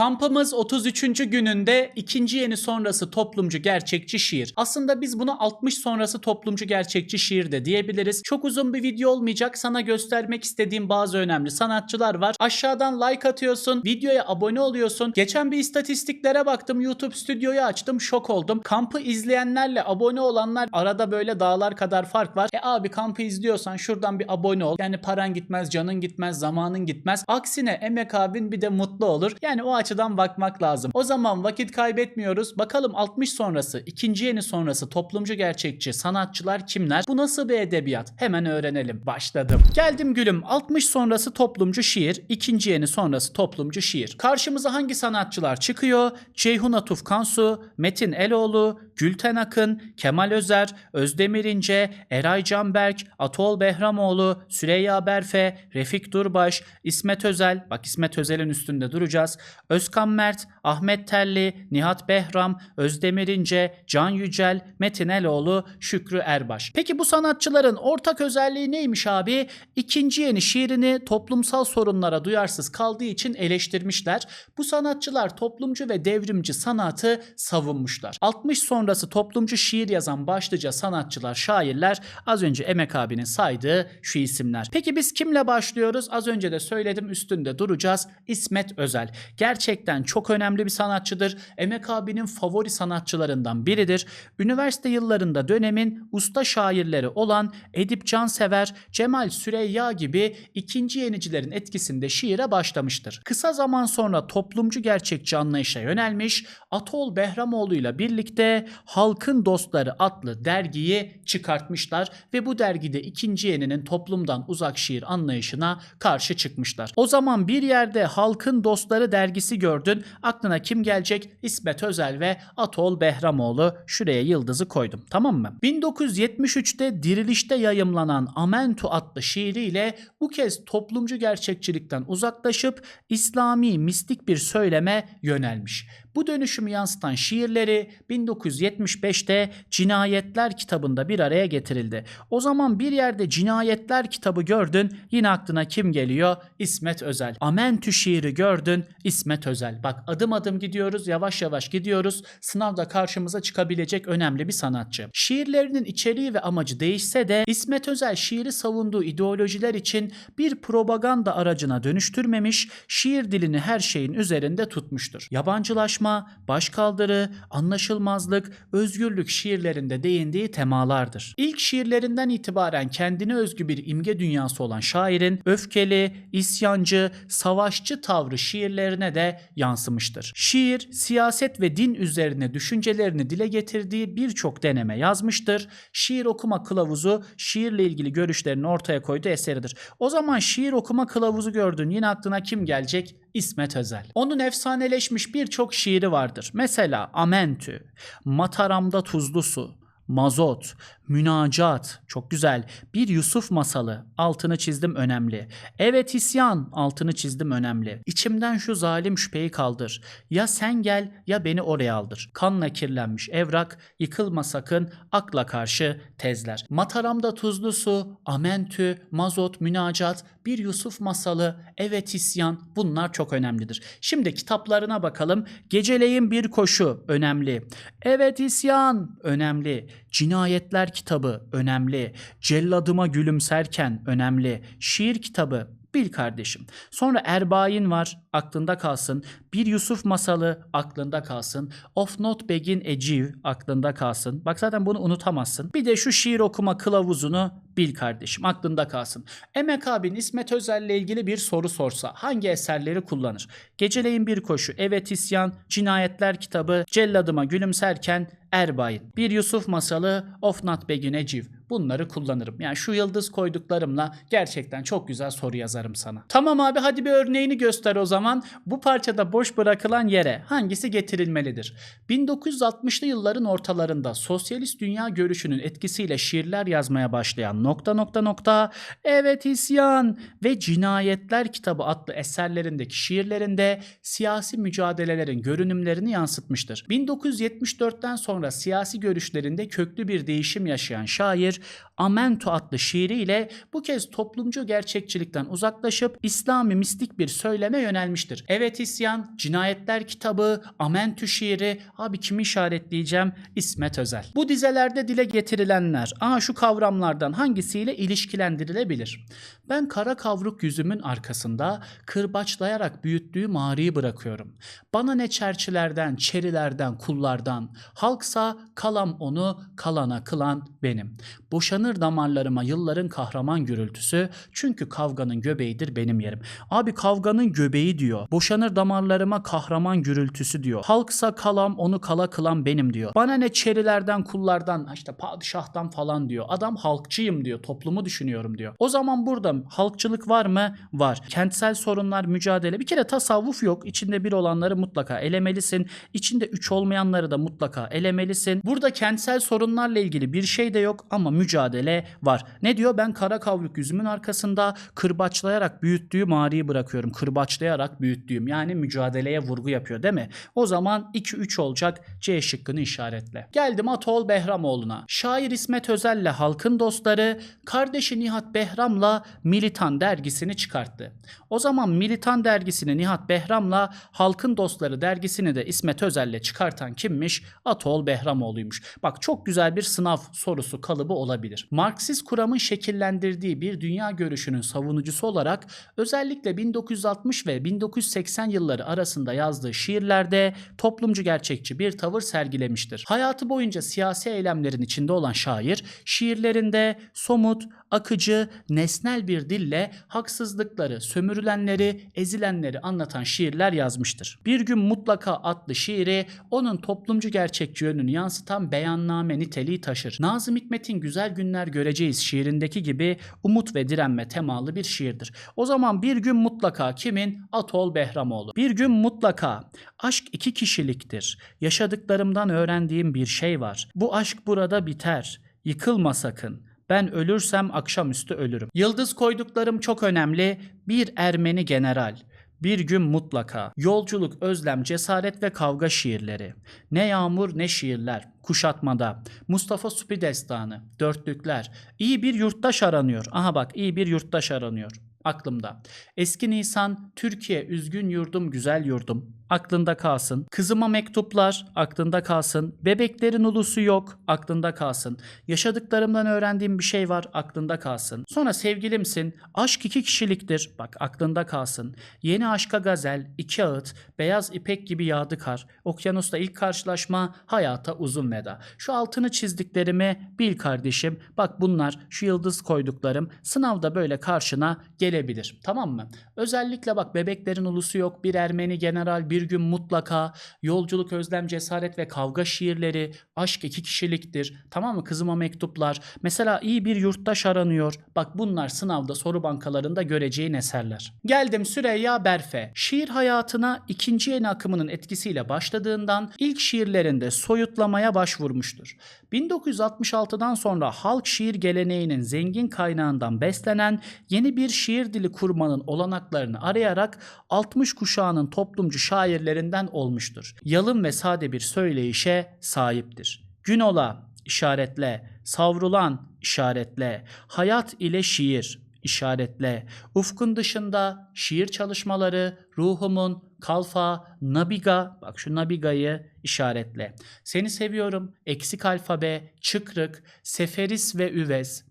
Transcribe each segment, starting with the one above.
Kampımız 33. gününde ikinci yeni sonrası toplumcu gerçekçi şiir. Aslında biz bunu 60 sonrası toplumcu gerçekçi şiir de diyebiliriz. Çok uzun bir video olmayacak. Sana göstermek istediğim bazı önemli sanatçılar var. Aşağıdan like atıyorsun, videoya abone oluyorsun. Geçen bir istatistiklere baktım. YouTube stüdyoyu açtım, şok oldum. Kampı izleyenlerle abone olanlar arada böyle dağlar kadar fark var. E abi kampı izliyorsan şuradan bir abone ol. Yani paran gitmez, canın gitmez, zamanın gitmez. Aksine Emek abin bir de mutlu olur. Yani o açıdan bakmak lazım. O zaman vakit kaybetmiyoruz. Bakalım 60 sonrası, ikinci yeni sonrası toplumcu gerçekçi sanatçılar kimler? Bu nasıl bir edebiyat? Hemen öğrenelim. Başladım. Geldim gülüm. 60 sonrası toplumcu şiir, ikinci yeni sonrası toplumcu şiir. Karşımıza hangi sanatçılar çıkıyor? Ceyhun Atuf Kansu, Metin Eloğlu, Gülten Akın, Kemal Özer, Özdemir İnce, Eray Canberk, Atol Behramoğlu, Süreyya Berfe, Refik Durbaş, İsmet Özel, bak İsmet Özel'in üstünde duracağız. Özkan Mert, Ahmet Telli, Nihat Behram, Özdemir İnce, Can Yücel, Metin Eloğlu, Şükrü Erbaş. Peki bu sanatçıların ortak özelliği neymiş abi? İkinci yeni şiirini toplumsal sorunlara duyarsız kaldığı için eleştirmişler. Bu sanatçılar toplumcu ve devrimci sanatı savunmuşlar. 60 sonrası toplumcu şiir yazan başlıca sanatçılar, şairler az önce Emek abinin saydığı şu isimler. Peki biz kimle başlıyoruz? Az önce de söyledim üstünde duracağız. İsmet Özel. Gerçekten çok önemli bir sanatçıdır. Emek abinin favori sanatçılarından biridir. Üniversite yıllarında dönemin usta şairleri olan Edip Cansever, Cemal Süreyya gibi ikinci yenicilerin etkisinde şiire başlamıştır. Kısa zaman sonra toplumcu gerçekçi anlayışa yönelmiş, Atol Behramoğlu ile birlikte Halkın Dostları adlı dergiyi çıkartmışlar ve bu dergide ikinci yeninin toplumdan uzak şiir anlayışına karşı çıkmışlar. O zaman bir yerde Halkın Dostları dergisi gördün, aklına kim gelecek? İsmet Özel ve Atol Behramoğlu. Şuraya yıldızı koydum. Tamam mı? 1973'te Diriliş'te yayımlanan Amentu adlı şiiriyle bu kez toplumcu gerçekçilikten uzaklaşıp İslami mistik bir söyleme yönelmiş. Bu dönüşümü yansıtan şiirleri 1975'te Cinayetler kitabında bir araya getirildi. O zaman bir yerde Cinayetler kitabı gördün yine aklına kim geliyor? İsmet Özel. Amentü şiiri gördün İsmet Özel. Bak adım adım gidiyoruz yavaş yavaş gidiyoruz. Sınavda karşımıza çıkabilecek önemli bir sanatçı. Şiirlerinin içeriği ve amacı değişse de İsmet Özel şiiri savunduğu ideolojiler için bir propaganda aracına dönüştürmemiş, şiir dilini her şeyin üzerinde tutmuştur. Yabancılaşma, başkaldırı, anlaşılmazlık, özgürlük şiirlerinde değindiği temalardır. İlk şiirlerinden itibaren kendine özgü bir imge dünyası olan şairin öfkeli, isyancı, savaşçı tavrı şiirlerine de yansımıştır. Şiir, siyaset ve din üzerine düşüncelerini dile getirdiği birçok deneme yazmıştır. Şiir okuma kılavuzu şiirle ilgili görüşlerini ortaya koyduğu eseridir. O zaman şiir okuma kılavuzu gördün yine aklına kim gelecek? İsmet Özel. Onun efsaneleşmiş birçok şiiri vardır. Mesela Amentü, Mataramda Tuzlu Su, Mazot, Münacat çok güzel. Bir Yusuf masalı altını çizdim önemli. Evet isyan altını çizdim önemli. İçimden şu zalim şüpheyi kaldır. Ya sen gel ya beni oraya aldır. Kanla kirlenmiş evrak yıkılma sakın akla karşı tezler. Mataramda tuzlu su, amentü, mazot, münacat, bir Yusuf masalı, evet isyan bunlar çok önemlidir. Şimdi kitaplarına bakalım. Geceleyin bir koşu önemli. Evet isyan önemli. Cinayetler kitabı önemli. Celladıma gülümserken önemli. Şiir kitabı bil kardeşim. Sonra Erbayin var aklında kalsın. Bir Yusuf masalı aklında kalsın. Of Not Begin Eciv aklında kalsın. Bak zaten bunu unutamazsın. Bir de şu şiir okuma kılavuzunu bil kardeşim aklında kalsın. Emek abin İsmet Özel'le ilgili bir soru sorsa hangi eserleri kullanır? Geceleyin bir koşu, Evet İsyan, Cinayetler kitabı, Celladıma gülümserken Erbayin, Bir Yusuf masalı, Of Not Begin Eciv bunları kullanırım. Yani şu yıldız koyduklarımla gerçekten çok güzel soru yazarım sana. Tamam abi hadi bir örneğini göster o zaman. Bu parçada boş bırakılan yere hangisi getirilmelidir? 1960'lı yılların ortalarında sosyalist dünya görüşünün etkisiyle şiirler yazmaya başlayan nokta nokta nokta evet isyan ve cinayetler kitabı adlı eserlerindeki şiirlerinde siyasi mücadelelerin görünümlerini yansıtmıştır. 1974'ten sonra siyasi görüşlerinde köklü bir değişim yaşayan şair Amentu adlı şiiriyle bu kez toplumcu gerçekçilikten uzaklaşıp İslami mistik bir söyleme yönelmiştir. Evet isyan, cinayetler kitabı, Amentu şiiri, abi kimi işaretleyeceğim? İsmet Özel. Bu dizelerde dile getirilenler, aa şu kavramlardan hangisiyle ilişkilendirilebilir? Ben kara kavruk yüzümün arkasında kırbaçlayarak büyüttüğü mağarayı bırakıyorum. Bana ne çerçilerden, çerilerden, kullardan, halksa kalam onu, kalana kılan benim. Boşanır damarlarıma yılların kahraman gürültüsü, çünkü kavganın göbeğidir benim yerim. Abi kavganın göbeği diyor. Boşanır damarlarıma kahraman gürültüsü diyor. Halksa kalam onu kala kılan benim diyor. Bana ne çerilerden, kullardan, işte padişahtan falan diyor. Adam halkçıyım diyor. Toplumu düşünüyorum diyor. O zaman burada halkçılık var mı? Var. Kentsel sorunlar, mücadele. Bir kere tasavvuf yok. İçinde bir olanları mutlaka elemelisin. İçinde üç olmayanları da mutlaka elemelisin. Burada kentsel sorunlarla ilgili bir şey de yok ama mücadele var. Ne diyor? Ben kara kavruk yüzümün arkasında kırbaçlayarak büyüttüğüm mağarayı bırakıyorum. Kırbaçlayarak büyüttüğüm yani mücadeleye vurgu yapıyor değil mi? O zaman 2-3 olacak C şıkkını işaretle. Geldim Atol Behramoğlu'na. Şair İsmet Özel'le halkın dostları kardeşi Nihat Behram'la Militan dergisini çıkarttı. O zaman Militan dergisini Nihat Behram'la Halkın Dostları dergisini de İsmet Özel'le çıkartan kimmiş? Atol Behramoğlu'ymuş. Bak çok güzel bir sınav sorusu kalıbı olabilir. Marksist kuramın şekillendirdiği bir dünya görüşünün savunucusu olarak özellikle 1960 ve 1980 yılları arasında yazdığı şiirlerde toplumcu gerçekçi bir tavır sergilemiştir. Hayatı boyunca siyasi eylemlerin içinde olan şair, şiirlerinde somut, akıcı, nesnel bir dille haksızlıkları, sömürülenleri, ezilenleri anlatan şiirler yazmıştır. Bir gün mutlaka adlı şiiri onun toplumcu gerçekçi yönünü yansıtan beyanname niteliği taşır. Nazım Hikmet'in Güzel Günler Göreceğiz şiirindeki gibi umut ve direnme temalı bir şiirdir. O zaman bir gün mutlaka kimin? Atol Behramoğlu. Bir gün mutlaka aşk iki kişiliktir. Yaşadıklarımdan öğrendiğim bir şey var. Bu aşk burada biter. Yıkılma sakın. Ben ölürsem akşamüstü ölürüm. Yıldız koyduklarım çok önemli. Bir Ermeni general. Bir gün mutlaka. Yolculuk, özlem, cesaret ve kavga şiirleri. Ne yağmur ne şiirler. Kuşatmada. Mustafa Supi Destanı. Dörtlükler. İyi bir yurttaş aranıyor. Aha bak iyi bir yurttaş aranıyor. Aklımda. Eski Nisan, Türkiye, üzgün yurdum, güzel yurdum. Aklında kalsın. Kızıma mektuplar, aklında kalsın. Bebeklerin ulusu yok, aklında kalsın. Yaşadıklarımdan öğrendiğim bir şey var, aklında kalsın. Sonra sevgilimsin, aşk iki kişiliktir, bak aklında kalsın. Yeni aşka gazel, iki ağıt, beyaz ipek gibi yağdı kar. Okyanusta ilk karşılaşma, hayata uzun veda. Şu altını çizdiklerimi bil kardeşim. Bak bunlar, şu yıldız koyduklarım sınavda böyle karşına gelebilir. Tamam mı? Özellikle bak bebeklerin ulusu yok, bir Ermeni general, bir gün mutlaka, yolculuk, özlem, cesaret ve kavga şiirleri, aşk iki kişiliktir. Tamam mı? Kızıma mektuplar. Mesela iyi bir yurttaş aranıyor. Bak bunlar sınavda soru bankalarında göreceğin eserler. Geldim Süreyya Berfe. Şiir hayatına ikinci yeni akımının etkisiyle başladığından ilk şiirlerinde soyutlamaya başvurmuştur. 1966'dan sonra halk şiir geleneğinin zengin kaynağından beslenen yeni bir şiir dili kurmanın olanaklarını arayarak 60 kuşağının toplumcu şairlerinden olmuştur. Yalın ve sade bir söyleyişe sahiptir. Gün ola işaretle, savrulan işaretle, hayat ile şiir işaretle, ufkun dışında şiir çalışmaları, ruhumun, kalfa, nabiga, bak şu nabigayı işaretle. Seni seviyorum, eksik alfabe, çıkrık, seferis ve üvez.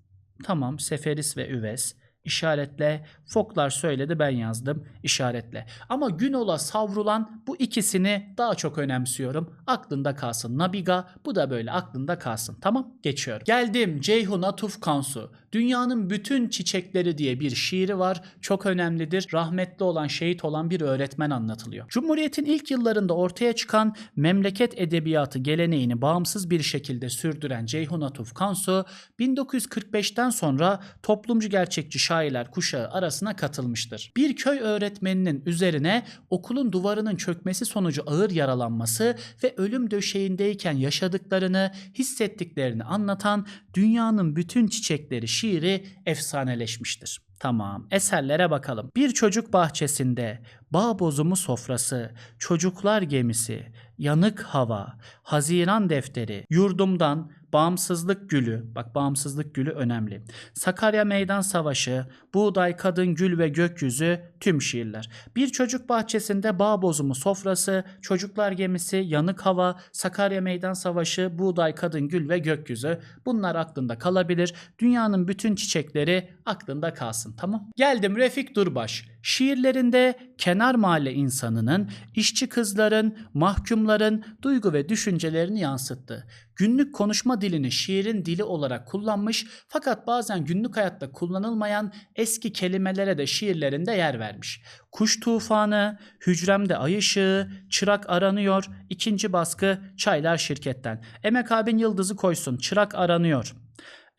Tamam, seferis ve üvez. İşaretle. Foklar söyledi ben yazdım. İşaretle. Ama gün ola savrulan bu ikisini daha çok önemsiyorum. Aklında kalsın. Nabiga bu da böyle aklında kalsın. Tamam geçiyorum. Geldim Ceyhun Atuf Kansu. Dünyanın bütün çiçekleri diye bir şiiri var. Çok önemlidir. Rahmetli olan şehit olan bir öğretmen anlatılıyor. Cumhuriyetin ilk yıllarında ortaya çıkan memleket edebiyatı geleneğini bağımsız bir şekilde sürdüren Ceyhun Atuf Kansu 1945'ten sonra toplumcu gerçekçi şairler kuşağı arasına katılmıştır. Bir köy öğretmeninin üzerine okulun duvarının çökmesi sonucu ağır yaralanması ve ölüm döşeğindeyken yaşadıklarını, hissettiklerini anlatan Dünyanın Bütün Çiçekleri şiiri efsaneleşmiştir. Tamam, eserlere bakalım. Bir çocuk bahçesinde, bağ bozumu sofrası, çocuklar gemisi, yanık hava, Haziran defteri, yurdumdan, bağımsızlık gülü, bak bağımsızlık gülü önemli. Sakarya Meydan Savaşı, Buğday, Kadın, Gül ve Gökyüzü tüm şiirler. Bir çocuk bahçesinde bağ bozumu sofrası, çocuklar gemisi, yanık hava, Sakarya Meydan Savaşı, Buğday, Kadın, Gül ve Gökyüzü bunlar aklında kalabilir. Dünyanın bütün çiçekleri aklında kalsın tamam. Geldim Refik Durbaş. Şiirlerinde kenar mahalle insanının, işçi kızların, mahkumların duygu ve düşüncelerini yansıttı. Günlük konuşma dilini şiirin dili olarak kullanmış fakat bazen günlük hayatta kullanılmayan eski kelimelere de şiirlerinde yer vermiş. Kuş tufanı, hücremde ay ışığı, çırak aranıyor, ikinci baskı çaylar şirketten. Emek abin yıldızı koysun, çırak aranıyor.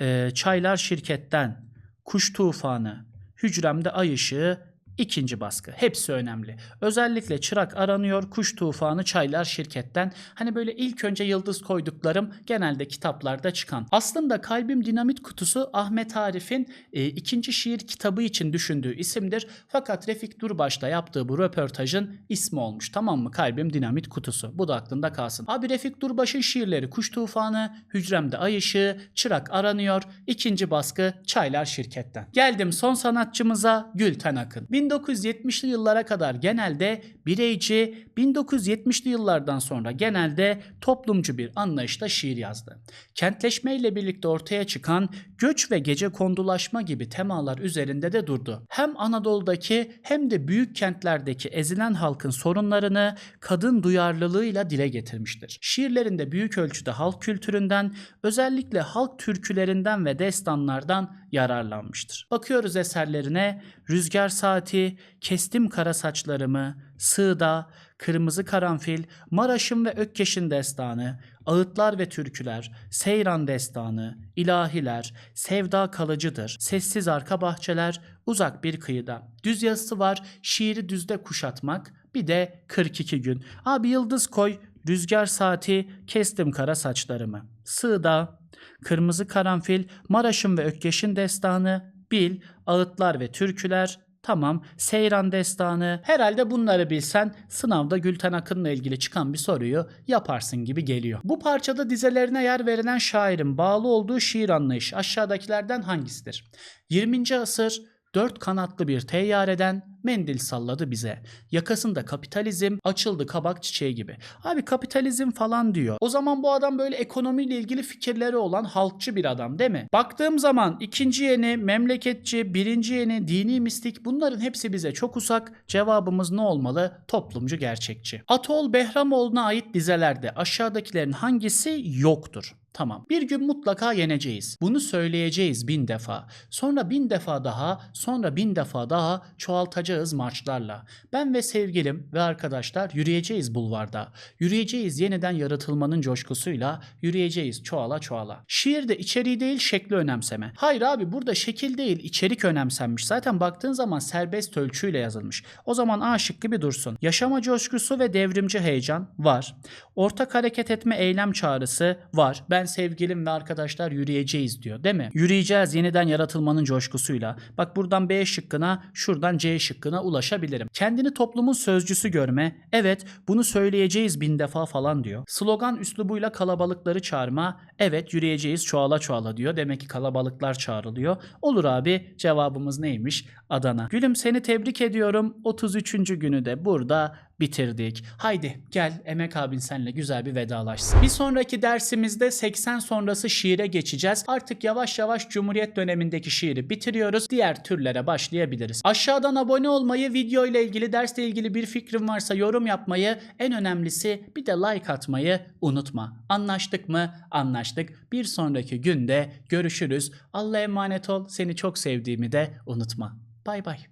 Ee, çaylar şirketten, kuş tufanı, hücremde ay ışığı, İkinci baskı. Hepsi önemli. Özellikle çırak aranıyor, kuş tufanı, çaylar şirketten. Hani böyle ilk önce yıldız koyduklarım genelde kitaplarda çıkan. Aslında Kalbim Dinamit Kutusu Ahmet Arif'in e, ikinci şiir kitabı için düşündüğü isimdir. Fakat Refik Durbaş'la yaptığı bu röportajın ismi olmuş. Tamam mı? Kalbim Dinamit Kutusu. Bu da aklında kalsın. Abi Refik Durbaş'ın şiirleri Kuş Tufanı, Hücremde Ay Işığı, Çırak Aranıyor, ikinci baskı Çaylar Şirketten. Geldim son sanatçımıza Gülten Akın. 1970'li yıllara kadar genelde bireyci, 1970'li yıllardan sonra genelde toplumcu bir anlayışla şiir yazdı. Kentleşmeyle birlikte ortaya çıkan göç ve gece kondulaşma gibi temalar üzerinde de durdu. Hem Anadolu'daki hem de büyük kentlerdeki ezilen halkın sorunlarını kadın duyarlılığıyla dile getirmiştir. Şiirlerinde büyük ölçüde halk kültüründen, özellikle halk türkülerinden ve destanlardan yararlanmıştır. Bakıyoruz eserlerine Rüzgar Saati, Kestim Kara Saçlarımı, Sığda, Kırmızı Karanfil, Maraş'ın ve Ökkeş'in destanı, Ağıtlar ve Türküler, Seyran Destanı, İlahiler, Sevda Kalıcıdır, Sessiz Arka Bahçeler, Uzak Bir Kıyıda. Düz yazısı var, şiiri düzde kuşatmak, bir de 42 gün. Abi yıldız koy, Rüzgar Saati, Kestim Kara Saçlarımı. Sığda, Kırmızı Karanfil, Maraş'ın ve Ökkeş'in destanı, Bil, Ağıtlar ve Türküler, Tamam. Seyran Destanı. Herhalde bunları bilsen sınavda Gülten Akın'la ilgili çıkan bir soruyu yaparsın gibi geliyor. Bu parçada dizelerine yer verilen şairin bağlı olduğu şiir anlayışı aşağıdakilerden hangisidir? 20. asır dört kanatlı bir teyyareden mendil salladı bize. Yakasında kapitalizm açıldı kabak çiçeği gibi. Abi kapitalizm falan diyor. O zaman bu adam böyle ekonomiyle ilgili fikirleri olan halkçı bir adam değil mi? Baktığım zaman ikinci yeni, memleketçi, birinci yeni, dini mistik bunların hepsi bize çok uzak. Cevabımız ne olmalı? Toplumcu gerçekçi. Atol Behramoğlu'na ait dizelerde aşağıdakilerin hangisi yoktur? Tamam. Bir gün mutlaka yeneceğiz. Bunu söyleyeceğiz bin defa. Sonra bin defa daha, sonra bin defa daha çoğaltacağız marşlarla. Ben ve sevgilim ve arkadaşlar yürüyeceğiz bulvarda. Yürüyeceğiz yeniden yaratılmanın coşkusuyla, yürüyeceğiz çoğala çoğala. Şiirde içeriği değil şekli önemseme. Hayır abi burada şekil değil içerik önemsenmiş. Zaten baktığın zaman serbest ölçüyle yazılmış. O zaman A şıkkı bir dursun. Yaşama coşkusu ve devrimci heyecan var. Ortak hareket etme eylem çağrısı var. Ben sevgilim ve arkadaşlar yürüyeceğiz diyor değil mi? Yürüyeceğiz yeniden yaratılmanın coşkusuyla. Bak buradan B şıkkına, şuradan C şıkkına ulaşabilirim. Kendini toplumun sözcüsü görme. Evet bunu söyleyeceğiz bin defa falan diyor. Slogan üslubuyla kalabalıkları çağırma. Evet yürüyeceğiz çoğala çoğala diyor. Demek ki kalabalıklar çağrılıyor. Olur abi cevabımız neymiş? Adana. Gülüm seni tebrik ediyorum. 33. günü de burada bitirdik. Haydi gel Emek abin senle güzel bir vedalaşsın. Bir sonraki dersimizde 80 sonrası şiire geçeceğiz. Artık yavaş yavaş Cumhuriyet dönemindeki şiiri bitiriyoruz. Diğer türlere başlayabiliriz. Aşağıdan abone olmayı, video ile ilgili, dersle ilgili bir fikrin varsa yorum yapmayı, en önemlisi bir de like atmayı unutma. Anlaştık mı? Anlaştık. Bir sonraki günde görüşürüz. Allah'a emanet ol. Seni çok sevdiğimi de unutma. Bay bay.